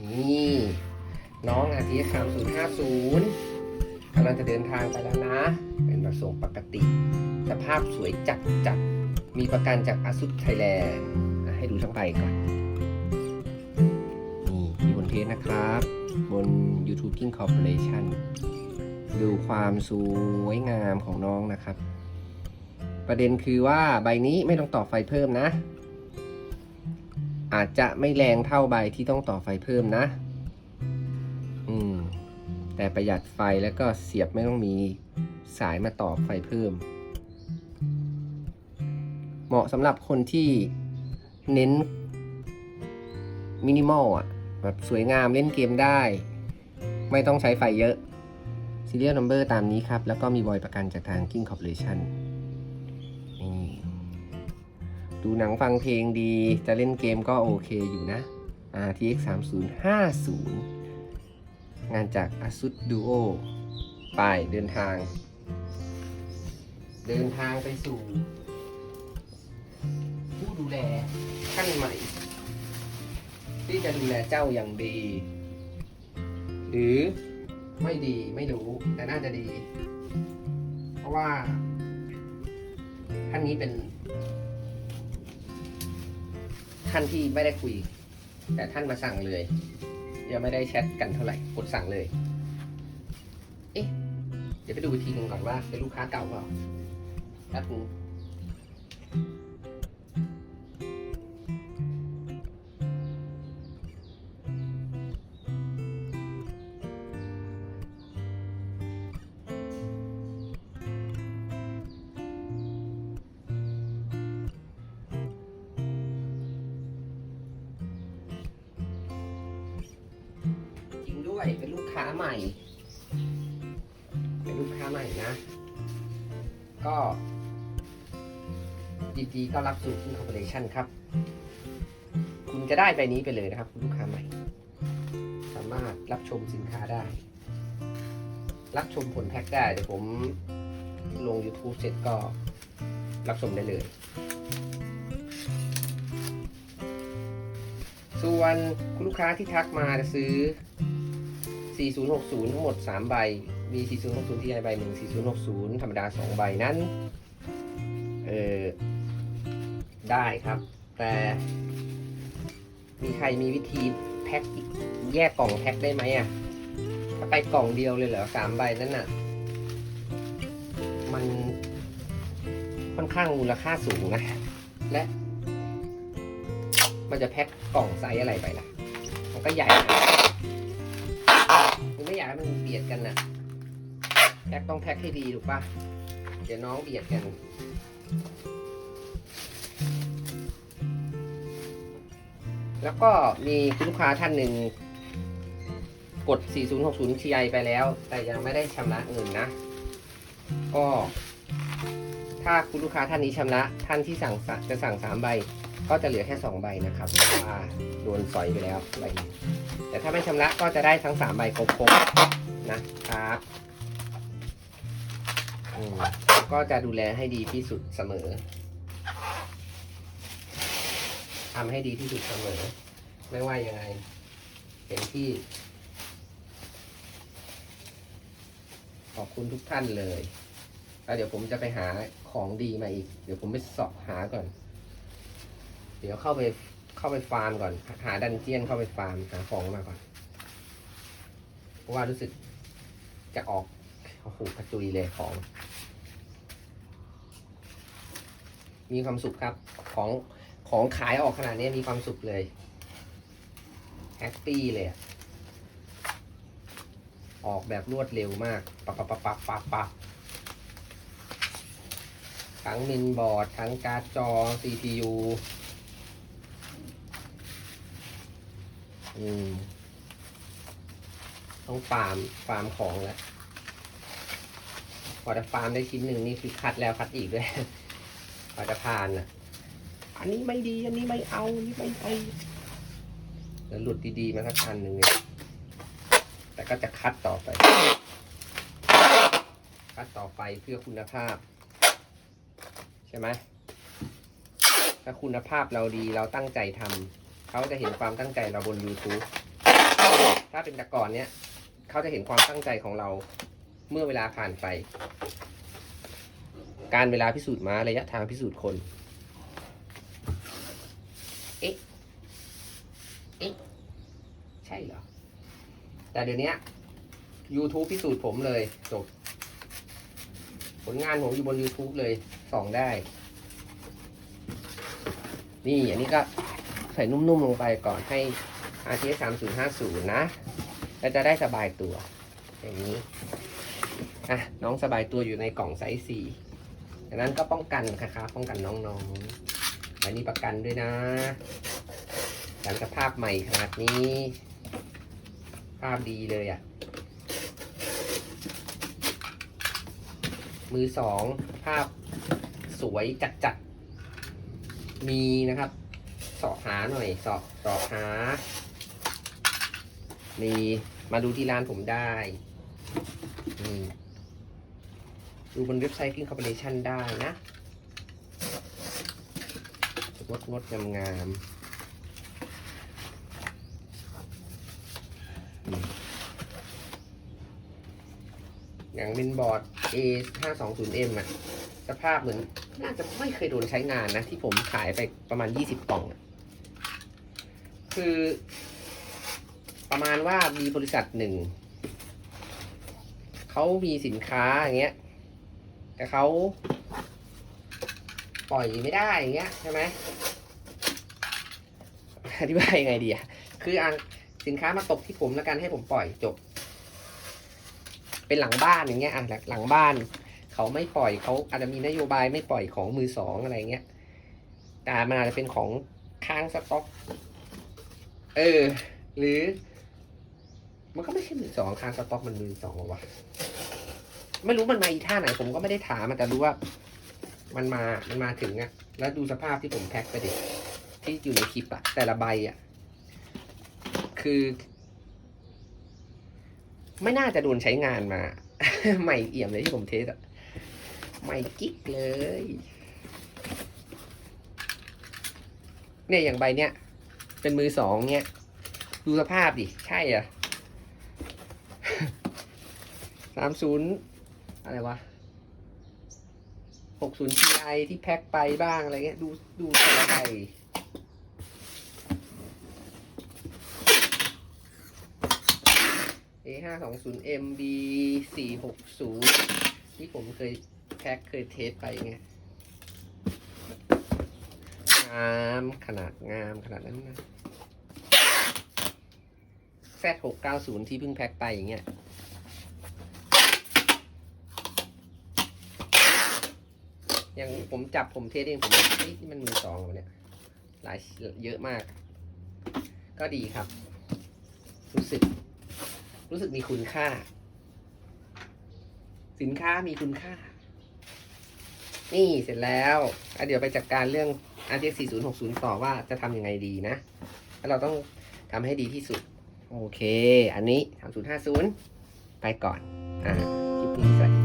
นี่ น้องอาทิตย์สามศูนย์ห้าศูนย์กำลังจะเดินทางไปแล้วนะ เป็นแบบส่งปกติ สภาพสวยจัดจัดมีประกันจากอาซุ t ไทยแลนด์ให้ดูทั้งใบก่อนนี่อยู่บนเทสนะครับ บน YouTube King Corporation ดูความสวยงามของน้องนะครับ ประเด็นคือว่าใบนี้ไม่ต้องต่อไฟเพิ่มนะ อาจจะไม่แรงเท่าใบที่ต้องต่อไฟเพิ่มนะ อืม แต่ประหยัดไฟแล้วก็เสียบไม่ต้องมีสายมาต่อไฟเพิ่ม เหมาะสำหรับคนที่เน้นมินิมอลอะ แบบสวยงามเล่นเกมได้ ไม่ต้องใช้ไฟเยอะ Serial Number ตามนี้ครับ แล้วก็มีบอยประกันจากทาง King Corporation ดูหนังฟังเพลงดี จะเล่นเกมก็โอเคอยู่นะ RTX 3050 งานจาก ASUS Duo ไปเดินทาง เดินทางไปสู่ ผู้ดูแลท่านใหม่ ที่จะดูแลเจ้าอย่างดี หรือไม่ดีไม่รู้ แต่น่าจะดี เพราะว่าท่านนี้เป็น ท่านที่ไม่ได้คุย แต่ท่านมาสั่งเลย ยังไม่ได้แชทกันเท่าไหร่กดสั่งเลย เอ๊ะ เดี๋ยวไปดูอีกทีหนึงก่อนว่าเป็นลูกค้าเก่าเปล่าแป๊บนึง ด้วยเป็นลูกค้าใหม่ เป็นลูกค้าใหม่นะ ก็ยินดีต้อนรับสู่คุณคอร์ปอเรชั่นครับ คุณจะได้ใบนี้ไปเลยนะครับ คุณลูกค้าใหม่ สามารถรับชมสินค้าได้ รับชมผลแพ็คได้เดี๋ยวผมลง YouTube เสร็จก็รับชมได้เลย ส่วนคุณลูกค้าที่ทักมาจะซื้อ 4060 ทั้งหมด 3 ใบ มี 4060 ที่ใบหนึ่ง4060 ธรรมดา 2 ใบนั้น เออได้ครับ แต่มีใครมีวิธีแพ็คแยกกล่องแพ็คได้ไหมอะ ถ้าไปกล่องเดียวเลยเหรอสามใบนั้นน่ะ มันค่อนข้างมูลค่าสูงนะ และ มันจะแพ็คกล่องไซส์อะไรไปล่ะ มันก็ใหญ่นะ มันไม่อยามันเบียดกันน่ะแพ็คต้องแพ็คให้ดีถูกปะเดี๋ยวน้องเบียดกัน แล้วก็มีคุณลูกค้าท่านหนึ่งกด 4060 Ti ไปแล้ว แต่ยังไม่ได้ชำระเงินนะ ก็ ถ้าคุณลูกค้าท่านนี้ชำระ ท่านที่สั่งจะสั่ง 3 ใบ ก็จะเหลือแค่2ใบนะครับเพราะว่าโดนสอยไปแล้วใบแต่ถ้าไม่ชำระก็จะได้ทั้ง3ใบครบๆนะครับอืมก็จะดูแลให้ดีที่สุดเสมอทำให้ดีที่สุดเสมอ ไม่ว่ายังไงเป็นที่ ขอบคุณทุกท่านเลยแล้วเดี๋ยวผมจะไปหาของดีมาอีก เดี๋ยวผมไปสอบหาก่อน เดี๋ยวเข้าไปเข้าไปฟาร์มก่อน หาดันเจียนเข้าไปฟาร์มหาของมาก่อน เพราะว่ารู้สึกจะออกโอ้โหกระจุยเลยของ มีความสุขครับ ของของขายออกขนาดนี้มีความสุขเลยแฮปปี้เลยอะออกแบบรวดเร็วมาก ปับปับปับปับปับปับทั้งมินบอร์ด ทั้งการ์ดจอ CPU อืม ต้องฟาร์มฟาร์มของแล้วพอจะฟาร์มได้ชิ้นหนึ่งนี่คือคัดแล้วคัดอีกด้วยพอจะผ่านอะอันนี้ไม่ดีอันนี้ไม่เอาอันนี้ไม่ไปแล้วหลุดดีๆมาสักอันหนึ่งเนี่ยแต่ก็จะคัดต่อไป คัดต่อไปเพื่อคุณภาพ ใช่ไหมถ้าคุณภาพเราดีเราตั้งใจทำ เขาจะเห็นความตั้งใจเราบน YouTube ถ้าเป็นแต่ก่อนเนี้ยเขาจะเห็นความตั้งใจของเราเมื่อเวลาผ่านไป การเวลาพิสูจน์มาระยะทางพิสูจน์คนเอ๊ะเอ๊ะใช่เหรอ แต่เดี๋ยวนี้ YouTube พิสูจน์ผมเลยจบผลงานผมอยู่บน YouTube เลยส่องได้ นี่อันนี้ก็ ใส่นุ่มๆลงไปก่อนให้ RTX 3050 นะ แล้วจะได้สบายตัว อย่างนี้อะน้องสบายตัวอยู่ในกล่องไซส์สี่ดังนั้นก็ป้องกันนะคะป้องกันน้องๆ อันนี้ประกันด้วยนะการสภาพใหม่ขนาดนี้ ภาพดีเลยอะ่ะ มือสองภาพสวยจัดๆ มีนะครับ สอบหาหน่อยสอบสอบหา มีมาดูที่ร้านผมได้นี่ดูบนเว็บไซต์ King Corporation ได้นะงดงดงามงามอย่างเป็นบอร์ด A 5 2 0 M อะสภาพเหมือน น่าจะไม่เคยโดนใช้งานนะ ที่ผมขายไปประมาณ 20 กล่องอะ คือ ประมาณว่ามีบริษัทหนึ่งเขามีสินค้าอย่างเงี้ยแต่เขาปล่อยไม่ได้อย่างเงี้ยใช่ไหมอธิบายยังไงดีอะคืออะสินค้ามาตกที่ผมแล้วกันให้ผมปล่อยจบ เป็นหลังบ้านอย่างเงี้ยอะหลังหลังบ้านเขาไม่ปล่อยเขาอาจจะมีนโยบายไม่ปล่อยของมือสองอะไรเงี้ย แต่มันอาจจะเป็นของค้างสต็อก เออ หรือ มันก็ไม่ใช่มือสองค้างสต็อกมันมือสองวะไม่รู้มันมาอีท่าไหน ผมก็ไม่ได้ถามแต่รู้ว่า มันมา มันมาถึงอะแล้วดูสภาพที่ผมแพ็คไปดิที่อยู่ในคลิปอะแต่ละใบอะคือ ไม่น่าจะโดนใช้งานมา ใหม่เอี่ยมเลยที่ผมเทสอะใหม่กิ๊กเลย เนี่ยอย่างใบเนี้ย เป็นมือสองเนี้ย ดูสภาพดิ ใช่อะสามศูนย์อะไรวะหกศูนย์ Ti ที่แพ็คไปบ้างอะไรเงี้ย ดูดูแต่ละใบ A ห้าสองศูนย์ MB สี่หกศูนย์ที่ผมเคยแพ็คเคยเทสไปไงงามขนาดงามขนาดนั้นนะ Z หกเก้าศูนย์ที่เพิ่งแพ็คไปอย่างเงี้ยอย่างผมจับผมเทสเองผมเฮ้ยที่มันมือสองเหรอเนี่ย หลายเยอะมาก ก็ดีครับ รู้สึก รู้สึกมีคุณค่า สินค้ามีคุณค่า นี่เสร็จแล้วเดี๋ยวไปจัดการเรื่อง RTX 4060 ต่อว่าจะทำยังไงดีนะ แล้วเราต้องทำให้ดีที่สุด โอเค อันนี้ 3050 ไปก่อน อ่า คลิปนี้สวัสดีจ้า